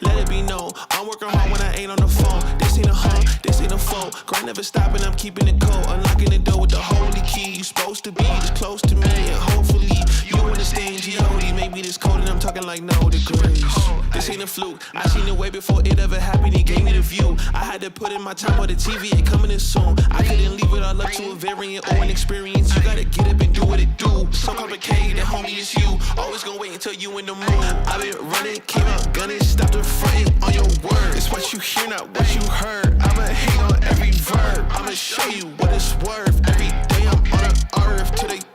let it be known. I'm working hard when I ain't on the phone. This ain't a home, this ain't a phone. Grind never stopping, I'm keeping it cold. Unlocking the door with the holy key. You supposed to be this close to me, and hopefully understand G.O.D. Maybe this cold and I'm talking like no degrees. This ain't a fluke. I seen it way before it ever happened. He gave me the view. I had to put in my time on the TV. It coming in soon. I couldn't leave it all up to a variant or an experience. You gotta get up and do what it do. So complicated, homie, it's you. Always gonna wait until you in the mood. I've been running, came out gunning, stopped the fronting on your word. It's what you hear, not what you heard. I'ma hang on every verb. I'ma show you what it's worth. Every day I'm on the earth they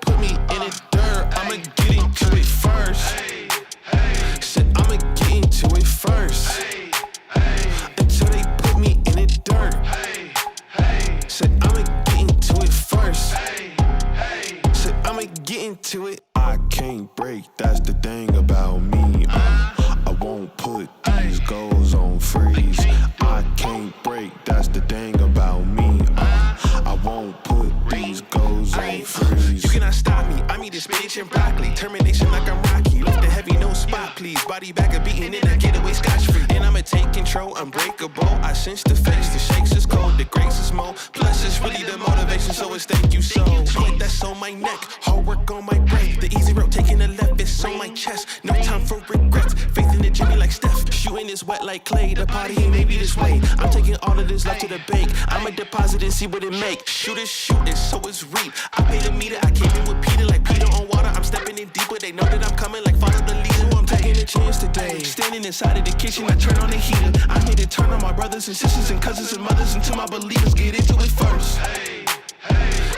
Shooting is wet like clay. The party ain't maybe this way. I'm taking all of this love to the bank. I'ma deposit and see what it make. Shoot it, shoot it, so it's reap. I pay the meter, I came in with Peter like Peter on water. I'm stepping in deeper. They know that I'm coming like follow the leader. I'm taking a chance today. Standing inside of the kitchen, I turn on the heater. I'm here to turn on my brothers and sisters and cousins and mothers until my believers get into it first.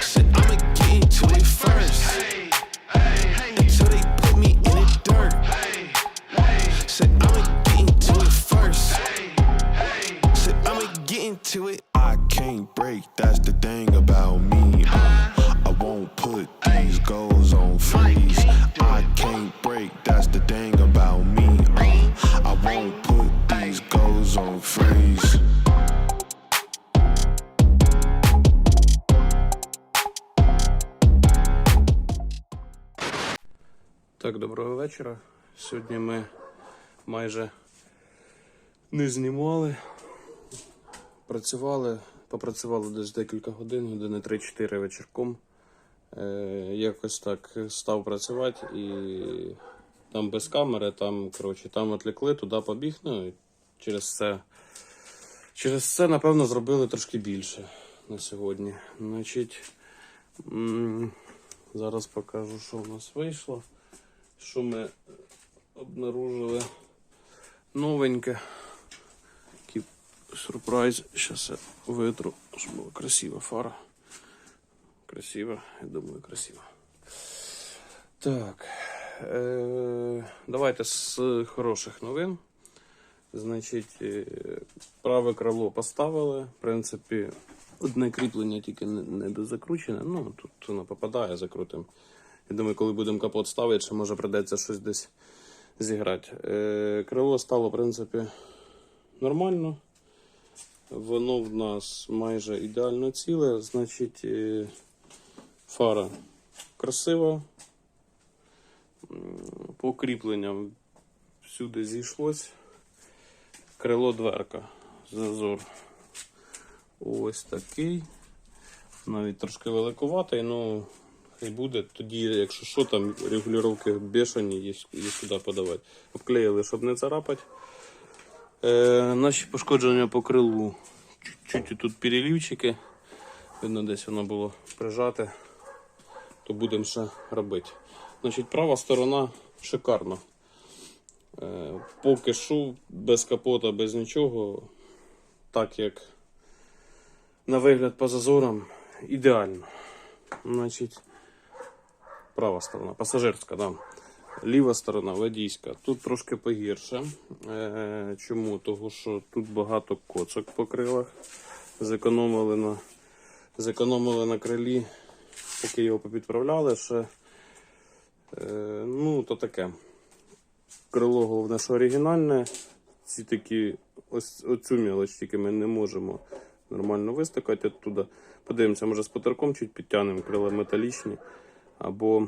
Said I'ma get into it first. Until into it. I can't break, that's the thing about me. Uh, I won't put these goals on freeze. I can't break, that's the thing about me. Uh, I won't put these goals on freeze. Так, доброго вечора. Сьогодні ми майже не знімали. Працювали, попрацювали десь декілька годин, години 3-4 вечірком. Е, якось так став працювати і там без камери, там, коротше, там відлікли, туди побіг. Ну, і через це, через це, напевно, зробили трошки більше на сьогодні. Значить, зараз покажу, що в нас вийшло що ми обнаружили новеньке. Сюрприз. Зараз я витру, щоб була красива фара. Красива, я думаю, красива. Так. Е- давайте з хороших новин. Значить, е, праве крило поставили. В принципі, одне кріплення тільки не дозакручене. Ну, тут воно попадає, закрутим. Я думаю, коли будемо капот ставити, ще може придеться щось десь зіграти. Е, крило стало, в принципі, нормально. Воно в нас майже ідеально ціле. Значить, е, фара красива. По кріпленням всюди зійшлось. Крило дверка. Зазор. Ось такий. Навіть трошки великуватий, ну хай буде. Тоді, якщо що, там регулювання бешені, є, є сюди подавати. Обклеїли, щоб не царапати. Е, наші пошкодження по крилу. Чуть-чуть тут перелівчики. Видно, десь воно було прижате. То будемо ще робити. Значить, права сторона шикарна. Е, поки що, без капота, без нічого. Так як на вигляд по зазорам ідеально. Значить, права сторона, пасажирська, да. Ліва сторона водійська. Тут трошки погірше. Е, чому? Тому що тут багато коцок по крилах. Зекономили на, зекономили на крилі, поки його попідправляли ще. Е, ну, то таке. Крило головне, що оригінальне. Ці такі, ось оцю мілоч тільки ми не можемо нормально вистакати оттуда. Подивимося, може з потарком чуть підтягнемо крила металічні. Або,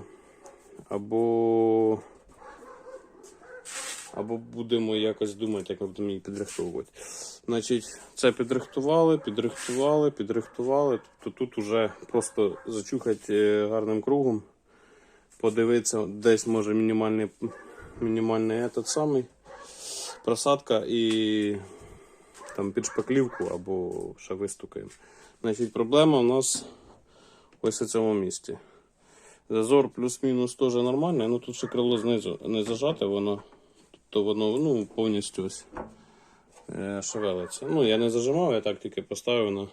або або будемо якось думати, як ми будемо її підрихтовувати. Значить, це підрихтували, підрихтували, підрихтували. Тобто тут уже просто зачухати е, гарним кругом, подивитися, десь може мінімальний, мінімальний этот самий просадка і там під шпаклівку або ще вистукаємо. Значить, проблема у нас ось у цьому місці. Зазор плюс-мінус теж нормальний, ну тут ще крило знизу не зажате, воно, тобто воно ну, повністю ось е, шевелиться. Ну, я не зажимав, я так тільки поставив на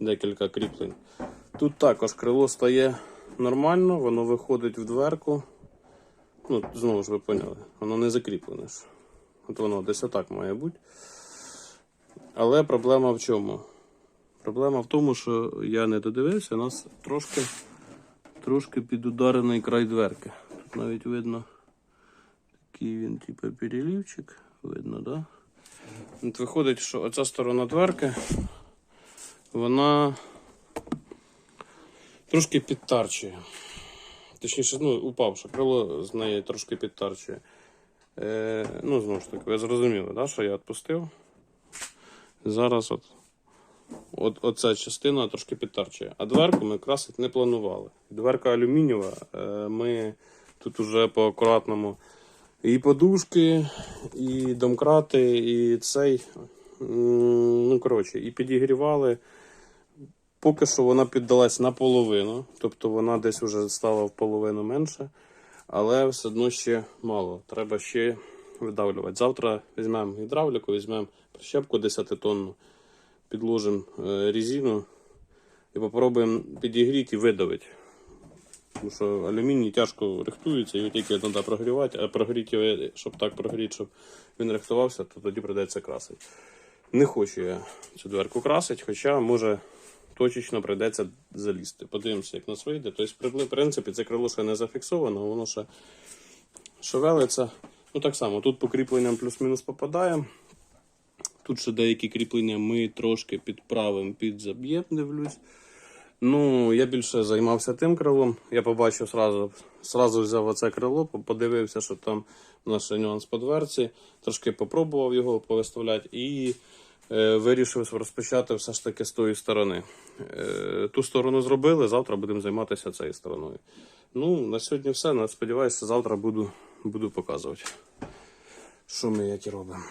декілька кріплень. Тут також крило стає нормально, воно виходить в дверку. Ну, знову ж ви поняли, воно не закріплене. ж. От воно десь отак має бути. Але проблема в чому? Проблема в тому, що я не додивився, у нас трошки, трошки підударений край дверки. Тут навіть видно такий він, типу, перелівчик. Видно, да? От виходить, що оця сторона дверки, вона трошки підтарчує. Точніше, ну, упавше, крило з неї трошки підтарчує. Е, ну, знову ж таки, ви зрозуміли, да, що я відпустив. Зараз от, от оця частина трошки підтарчує. А дверку ми красити не планували. Дверка алюмінієва. е, Ми тут уже по акуратному і подушки, і домкрати, і цей. Ну, коротше, і підігрівали. Поки що вона піддалась наполовину, тобто вона десь вже стала в половину менше, але все одно ще мало. Треба ще видавлювати. Завтра візьмемо гідравліку, візьмемо прищепку 10 тонну, підложимо е, резину і попробуємо підігріти і видавити. Тому що алюміній тяжко рихтується, його тільки треба прогрівати, а прогріти його, щоб так прогріти, щоб він рихтувався, то тоді прийдеться красити. Не хочу я цю дверку красити, хоча може точечно прийдеться залізти. Подивимося, як нас вийде. Тобто, в принципі, це крило ще не зафіксовано, воно ще шевелиться. Ну так само, тут по кріпленням плюс-мінус попадаємо. Тут ще деякі кріплення ми трошки підправимо, підзаб'ємо, дивлюсь. Ну, я більше займався тим крилом. Я побачив сразу, сразу взяв оце крило, подивився, що там у нас нюанс по дверці. Трошки попробував його повиставляти і е, вирішив розпочати все ж таки з тої сторони. Е, ту сторону зробили, завтра будемо займатися цією стороною. Ну, на сьогодні все. Сподіваюся, завтра буду, буду показувати, що ми які робимо.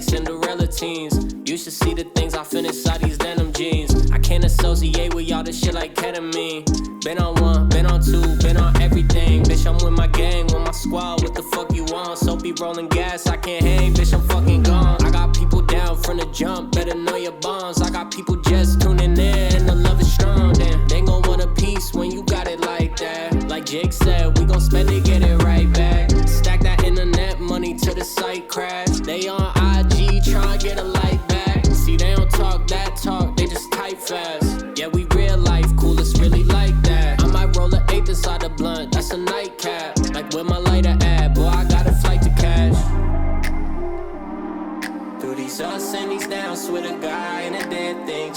Like Cinderella teens? You should see the things I feel inside these denim jeans. I can't associate with y'all this shit like ketamine. Been on one, been on two, been on everything. Bitch, I'm with my gang, with my squad. What the fuck you want? So be rolling gas, I can't hang, bitch, I'm fucking gone. I got people down from the jump, better know your bonds. I got people just tuning in, and the love is strong. Damn, they gon' want a piece when you got it like that. Like Jake said, we gon' spend it, get it right back. Stack that internet money to the site crash.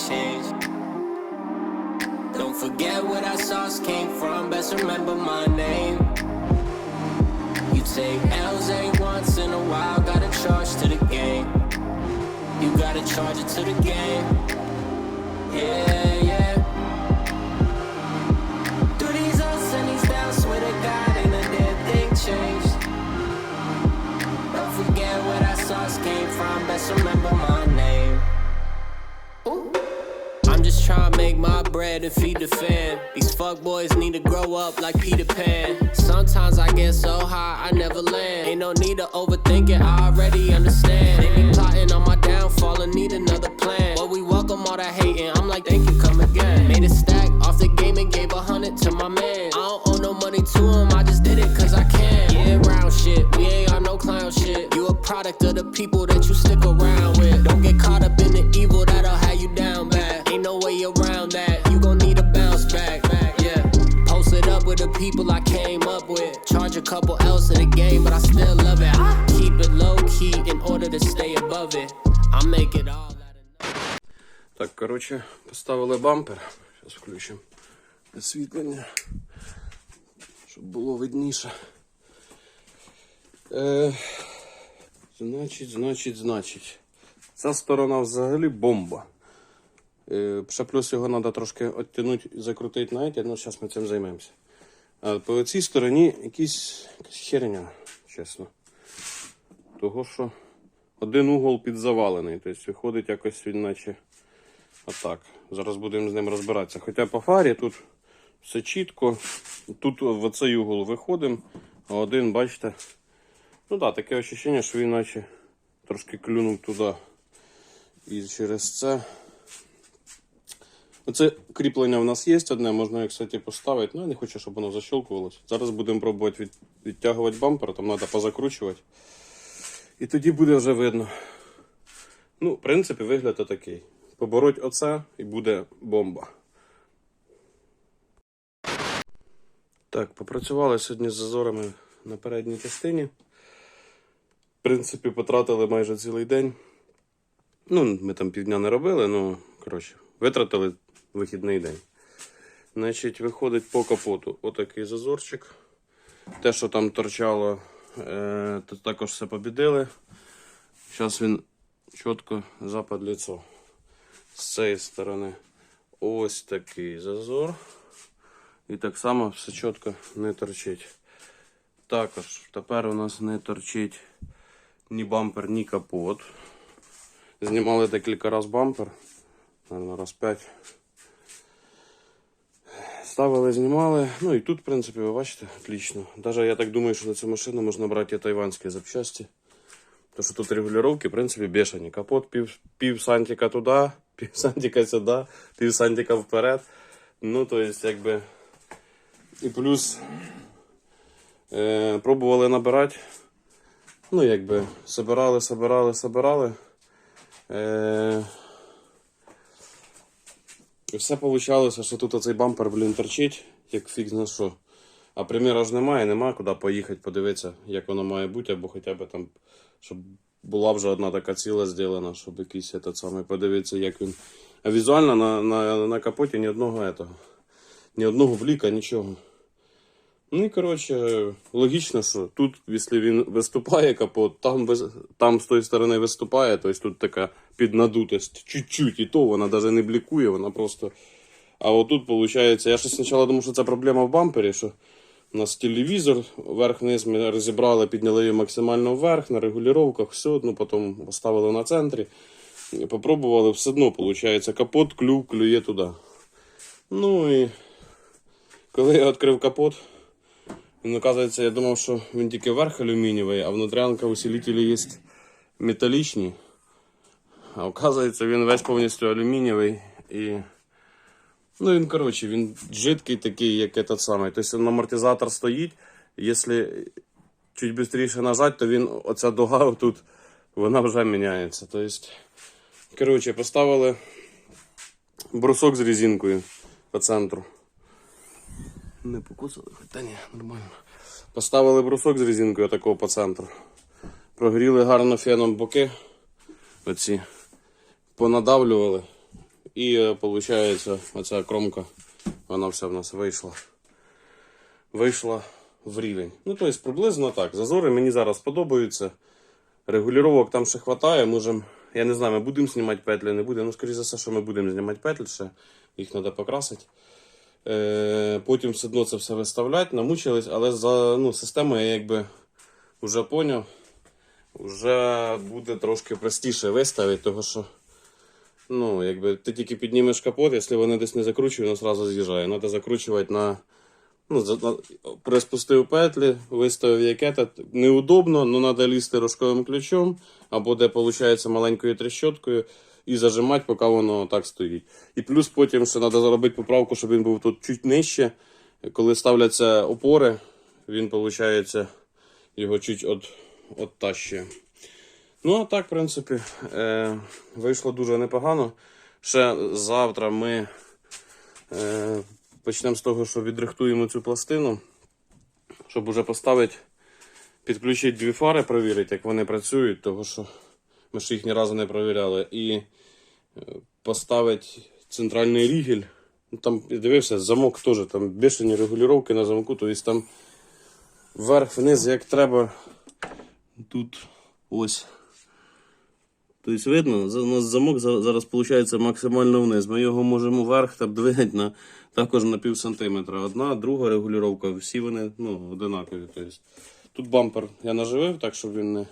Changed. Don't forget where that sauce came from, best remember my name. You take L's ain't once in a while, gotta charge to the game. You gotta charge it to the game. Yeah, yeah. Through these ups and these downs, swear to God, ain't a damn thing changed. Don't forget where that sauce came from, best remember make my bread and feed the fam. These fuckboys need to grow up like Peter Pan. Sometimes I get so high, I never land. Ain't no need to overthink it, I already understand. They be plotting on my downfall and need another plan. But we welcome all that hating, I'm like, thank you, come again. Made a stack off the game and gave a hundred to my man. I don't owe no money to him, I just did it cause I can. Yeah, round shit, we ain't on no clown shit. You a product of the people that you stick around with. Коротше, поставили бампер. Зараз включимо освітлення, щоб було видніше. Е, значить, значить, значить. Ця сторона взагалі бомба. Е, ще плюс його треба трошки оттягнути і закрутити на еті, ну зараз ми цим займемося. А по цій стороні якась херня, чесно. Того, що один угол підзавалений, тобто виходить якось він наче отак. Зараз будемо з ним розбиратися. Хоча по фарі тут все чітко. Тут в цей угол виходимо, а один, бачите, ну так, таке відчуття, що він наче трошки клюнув туди. І через це. Оце кріплення в нас є одне, можна його, кстати, поставити. Ну, я не хочу, щоб воно защелкувалось. Зараз будемо пробувати від... відтягувати бампер, там треба позакручувати. І тоді буде вже видно. Ну, в принципі, вигляд отакий. Побороть оце і буде бомба. Так, попрацювали сьогодні з зазорами на передній частині. В принципі, потратили майже цілий день. Ну, ми там півдня не робили, ну, коротше, витратили вихідний день. Значить, виходить по капоту отакий зазорчик. Те, що там торчало, е, також все побідили. Зараз він чітко запад лицо. З цієї сторони ось такий зазор. І так само все чітко не торчить. Також тепер у нас не торчить ні бампер, ні капот. Знімали декілька раз бампер, наверное, раз 5. Ставили, знімали. Ну і тут, в принципі, ви бачите, отлично. Даже я так думаю, що на цю машину можна брати і тайванські запчасті. Тому що тут регулювання, в принципі, бешені. Капот пів, пів сантика туди, пів сантика сюди, пів сантика вперед. Ну, то есть, якби. І плюс е, пробували набирати. Ну, якби, собирали, собирали, собирали. Е, і все вийшло, що тут оцей бампер, блін, торчить, як фіг зна що. А приміра ж немає, немає куди поїхати, подивитися, як воно має бути, або хоча б там, щоб була вже одна така ціла зроблена, щоб якийсь этот самий подивитися, як він. А візуально на, на, на капоті ні одного этого, ні одного бліка, нічого. Ну і коротше, логічно, що тут, якщо він виступає капот, там, там з тої сторони виступає, тобто тут така піднадутость чуть-чуть, і то вона навіть не блікує, вона просто. А отут, виходить, я ще спочатку думав, що це проблема в бампері, що у нас телевізор вверх-вниз ми розібрали, підняли її максимально вверх, на регулюваннях, все, ну потім поставили на центрі. І Попробували, все одно, виходить, капот клюв, клює туди. Ну і коли я відкрив капот, він, оказується, я думав, що він тільки верх алюмінієвий, а внутрянка усилителі є металічні. А оказується, він весь повністю алюмінієвий і. Ну, він, коротше, він жидкий такий, як этот самий. Тобто він амортизатор стоїть. Якщо чуть швидше нажати, то він, оця дуга тут, вона вже міняється. Тобто, коротше, поставили брусок з резинкою по центру. Не покусали, та ні, нормально. Поставили брусок з резинкою такого по центру. Прогріли гарно феном боки. Оці. Понадавлювали. І виходить, оця кромка, вона вся в нас вийшла. Вийшла в рівень. Ну, тобто, приблизно так. Зазори мені зараз подобаються. Регулювання там ще вистачає. Можем, я не знаю, ми будемо знімати петлі, не будемо. Ну, скоріше за все, що ми будемо знімати петлі ще. Їх треба покрасити. Е, потім все одно це все виставляти, намучились, але за ну, систему я якби вже поняв. Вже буде трошки простіше виставити, тому що ну, якби ти тільки піднімеш капот, якщо вони десь не закручують, воно одразу з'їжджає. Треба закручувати на. Ну, на- приспустив петлі, виставив якета. Неудобно, але треба лізти рожковим ключом, або де виходить маленькою трещоткою, і зажимати, поки воно так стоїть. І плюс потім ще треба зробити поправку, щоб він був тут чуть нижче. Коли ставляться опори, він, виходить, його чуть от, оттащує. Ну, а так, в принципі, е, вийшло дуже непогано. Ще завтра ми е, почнемо з того, що відрихтуємо цю пластину, щоб уже поставити, підключити дві фари, перевірити, як вони працюють, тому що ми ж їх ні разу не перевіряли. І е, поставити центральний рігель. Ну, Там дивився, замок теж там бешені регулювання на замку, тобто там вверх-вниз, як треба. Тут ось. Тобто видно, у нас замок зараз виходить максимально вниз. Ми його можемо вверх там двигати на, також на пів сантиметра. Одна, друга регулювання, всі вони ну, одинакові. Тобто, тут бампер я наживив, так щоб він не,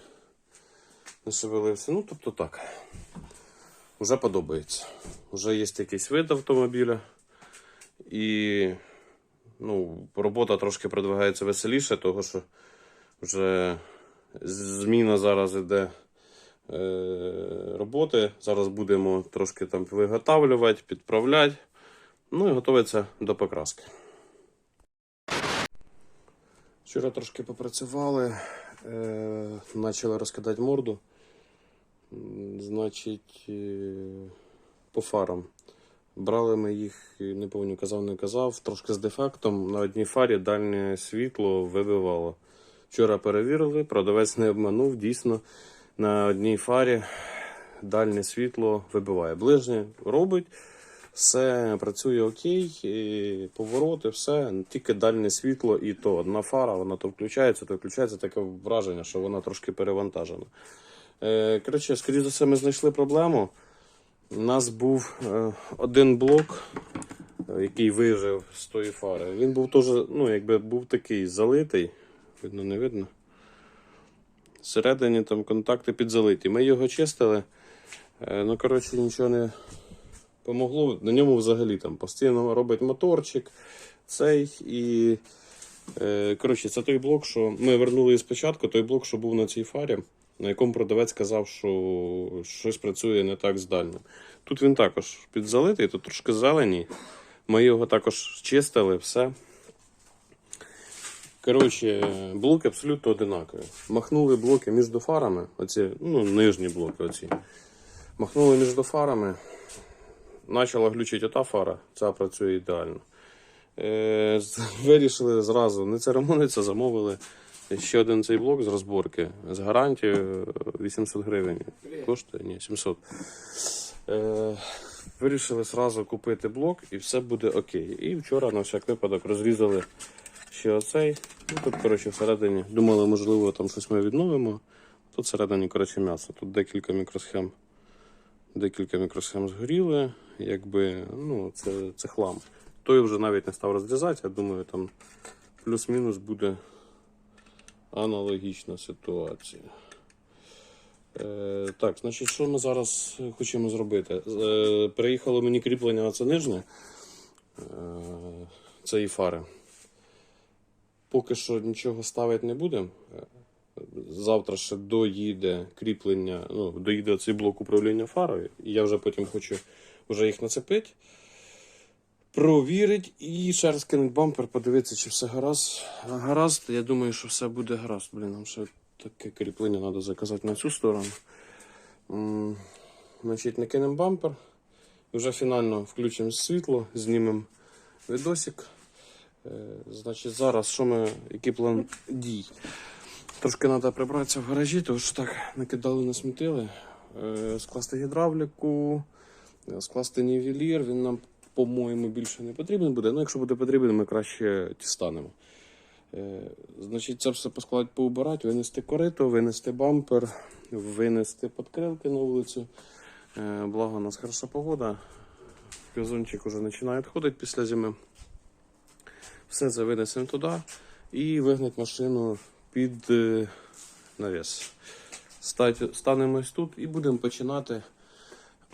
не шевелився. Ну, тобто так. Вже подобається. Вже є якийсь вид автомобіля. І ну, робота трошки продвигається веселіше, тому що вже зміна зараз іде роботи. Зараз будемо трошки там виготавлювати, підправляти. Ну і готуватися до покраски. Вчора трошки попрацювали, е, почали розкидати морду. Значить, е, по фарам. Брали ми їх, не пам'ятаю, казав, не казав, трошки з дефектом. На одній фарі дальнє світло вибивало. Вчора перевірили, продавець не обманув. Дійсно, на одній фарі дальнє світло вибиває. Ближнє робить, все працює окей, і повороти, все. Тільки дальнє світло і то одна фара, вона то включається, то виключається. Таке враження, що вона трошки перевантажена. Е, коротше, скоріше за все, ми знайшли проблему. У нас був е, один блок, е, який вижив з тої фари. Він був теж, ну, якби був такий залитий. Видно, не видно. Всередині там контакти підзалиті. Ми його чистили. Е, ну, коротше, нічого не помогло. На ньому взагалі там постійно робить моторчик цей і. Е, коротше, це той блок, що ми вернули спочатку, той блок, що був на цій фарі, на якому продавець казав, що щось працює не так з дальним. Тут він також підзалитий, тут трошки зелені. Ми його також чистили, все. Коротше, блоки абсолютно одинакові. Махнули блоки між фарами, оці, ну, нижні блоки оці. Махнули між фарами. Почала глючити ота фара, ця працює ідеально. Е, вирішили зразу не церемониться, замовили ще один цей блок з розборки з гарантією е, 800 гривень. Коштує? Ні, 700. Е, вирішили зразу купити блок і все буде окей. І вчора на всяк випадок розрізали ще оцей. Ну, тут, коротше, всередині думали, можливо, там щось ми відновимо. Тут всередині, коротше, м'ясо. Тут декілька мікросхем. Декілька мікросхем згоріли, якби, ну, це, це хлам. Той вже навіть не став розрізати, я думаю, там плюс-мінус буде аналогічна ситуація. Е, так, значить, що ми зараз хочемо зробити? Е, приїхало мені кріплення на це нижнє е, цієї фари. Поки що нічого ставити не будемо. Е, Завтра ще доїде кріплення, ну, доїде цей блок управління фарою, і я вже потім хочу вже їх нацепити, провірити і ще раз кинуть бампер, подивитися, чи все гаразд. Гаразд, я думаю, що все буде гаразд. Блін, нам ще таке кріплення треба заказати на цю сторону. Значить, накинемо бампер. Вже фінально включимо світло, знімемо видосик. Е, Значить, зараз що ми, який план дій? Трошки треба прибратися в гаражі, тому що так накидали, насмітили. Е, Скласти гідравліку, е, скласти нівелір. Він нам, по-моєму, більше не потрібен буде. Ну, якщо буде потрібен, ми краще дістанемо. Значить, це все поскладати, поубирати, винести корито, винести бампер, винести подкрилки на вулицю. Благо, у нас хороша погода. Газончик вже починає відходити після зими. Все це винесемо туди і вигнати машину під е, навіс. Стать- Станемо ось тут і будемо починати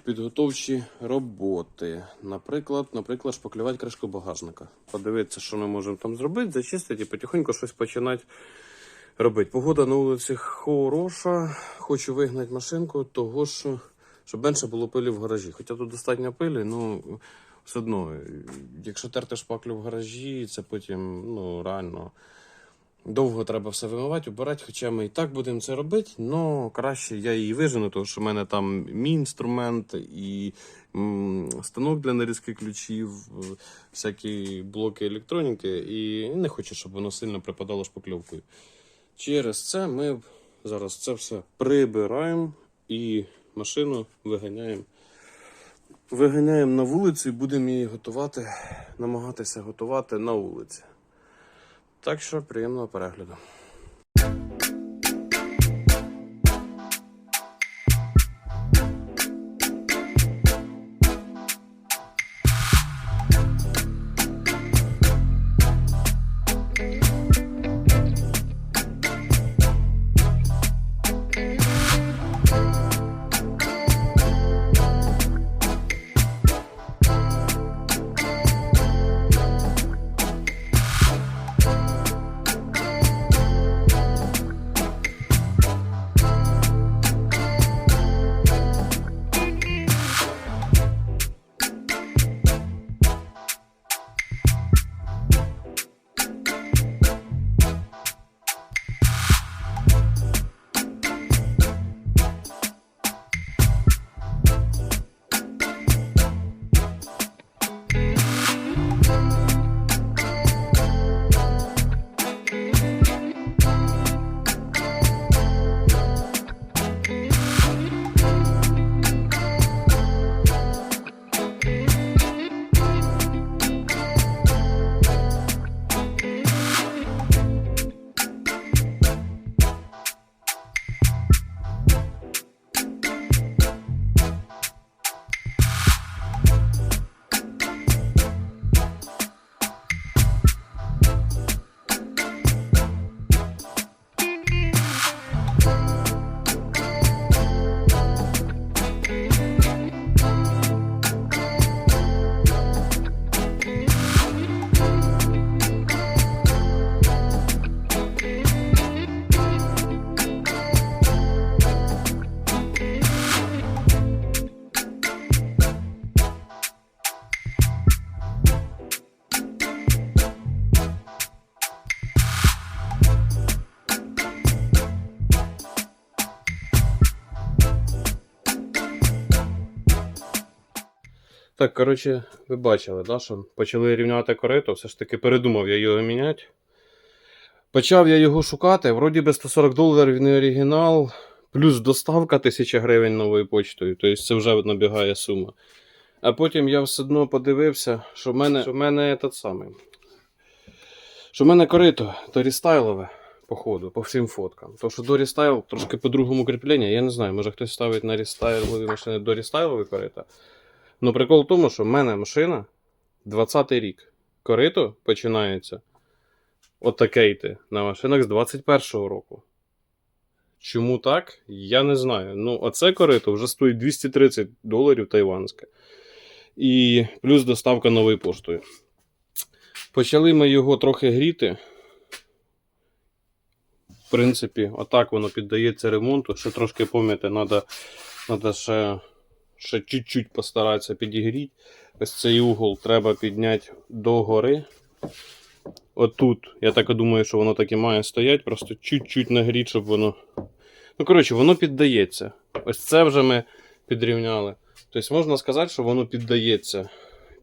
підготовчі роботи. Наприклад, наприклад, шпаклювати кришку багажника. Подивитися, що ми можемо там зробити, зачистити і потихоньку щось починати робити. Погода на вулиці хороша. Хочу вигнати машинку, того що щоб менше було пилі в гаражі. Хоча тут достатньо пилі, ну все одно, якщо терти шпаклю в гаражі, це потім ну, реально. Довго треба все вимивати, обирати, хоча ми і так будемо це робити, але краще я її вижену, тому що в мене там мій інструмент і станок для нарізки ключів, е, всякі блоки електроніки, і не хочу, щоб воно сильно припадало шпакльовкою. Через це ми зараз це все прибираємо і машину виганяємо Виганяємо на вулицю і будемо її готувати, намагатися готувати на вулиці. Так що приємного перегляду. Так, коротше, ви бачили, да, що почали рівняти корито, все ж таки передумав я його міняти. Почав я його шукати, вроді би 140 доларів не оригінал, плюс доставка 1000 гривень новою почтою, тобто це вже набігає сума. А потім я все одно подивився, що в мене, що в мене этот самий. Що в мене корито то рестайлове, походу, по всім фоткам. То, що до рестайл трошки по-другому кріплення, я не знаю, може хтось ставить на рестайлові машини до рестайлові корита. Ну, прикол в тому, що в мене машина 20-й рік. Корито починається отакейти на машинах з 21-го року. Чому так? Я не знаю. Ну, оце корито вже стоїть 230 доларів тайванське. І плюс доставка новою поштою. Почали ми його трохи гріти. В принципі, отак воно піддається ремонту. Ще трошки пам'ятати, треба ще ще чуть-чуть постаратися підігріти. Ось цей угол треба підняти догори. Отут, я так і думаю, що воно так і має стояти, просто чуть-чуть нагріти, щоб воно. Ну, коротше, воно піддається. Ось це вже ми підрівняли. Тобто можна сказати, що воно піддається.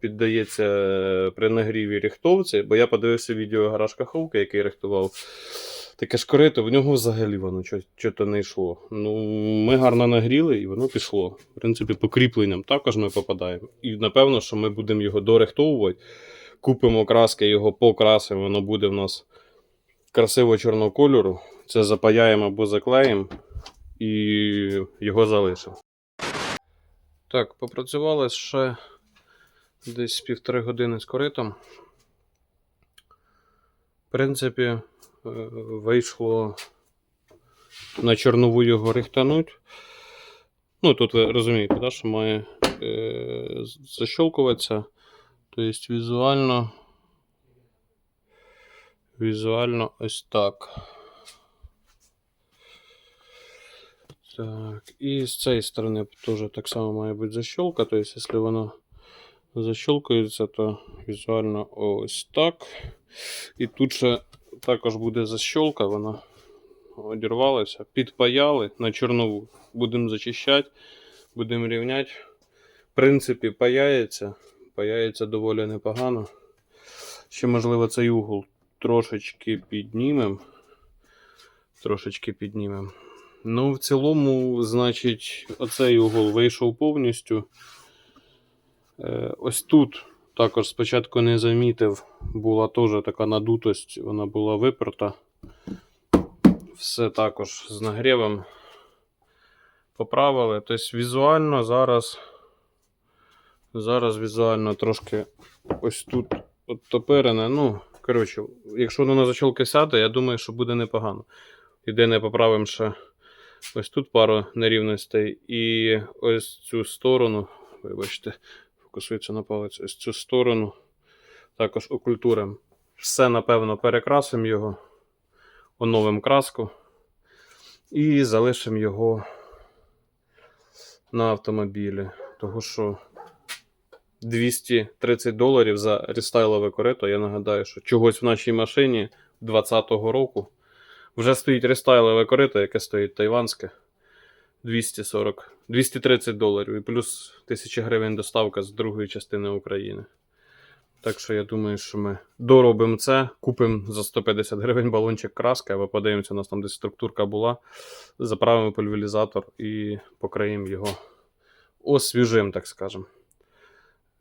Піддається е, при нагріві рихтовці, бо я подивився відео гараж Каховка, який рихтував таке ж корито, в нього взагалі воно чого не йшло. Ну, ми гарно нагріли і воно пішло. В принципі, по кріпленням також ми попадаємо. І напевно, що ми будемо його дорихтовувати, купимо краски, його покрасимо, воно буде в нас красиво чорного кольору. Це запаяємо або заклеїмо і його залишимо. Так, попрацювали ще десь півтори години з коритом. В принципі, вийшло на чорнову його рихтануть. Ну, тут ви розумієте, да, що має е, защелкуватися. Тобто візуально. Візуально ось так. Так, і з цієї сторони теж так само має бути защелка. Тобто, якщо воно защелкується, то візуально ось так. І тут ще також буде защолка, вона одірвалася. Підпаяли на чорнову. Будемо зачищати, будемо рівняти. В принципі, паяється. Паяється доволі непогано. Ще, можливо, цей угол трошечки піднімемо. Трошечки піднімемо. Ну, в цілому, значить, оцей угол вийшов повністю. Е, ось тут також спочатку не замітив, була теж така надутость, вона була виперта. Все також з нагрівом поправили. Тобто візуально зараз. Зараз візуально трошки ось тут оттоперене. Ну, коротше, якщо воно на зачолки сяде, я думаю, що буде непогано. Єдине поправимо ще ось тут пару нерівностей. І ось цю сторону, вибачте, фокусується на палець, ось цю сторону також окультуримо. Все, напевно, перекрасимо його, оновимо краску і залишимо його на автомобілі. Того що 230 доларів за рестайлове корито. Я нагадаю, що чогось в нашій машині 2020 року вже стоїть рестайлове корито, яке стоїть тайванське. 240, 230 доларів і плюс 1000 гривень доставка з другої частини України. Так що я думаю, що ми доробимо це, купимо за 150 гривень балончик краски, або подивимося, у нас там десь структурка була. Заправимо пульверізатор і покриємо його освіжим, так скажемо.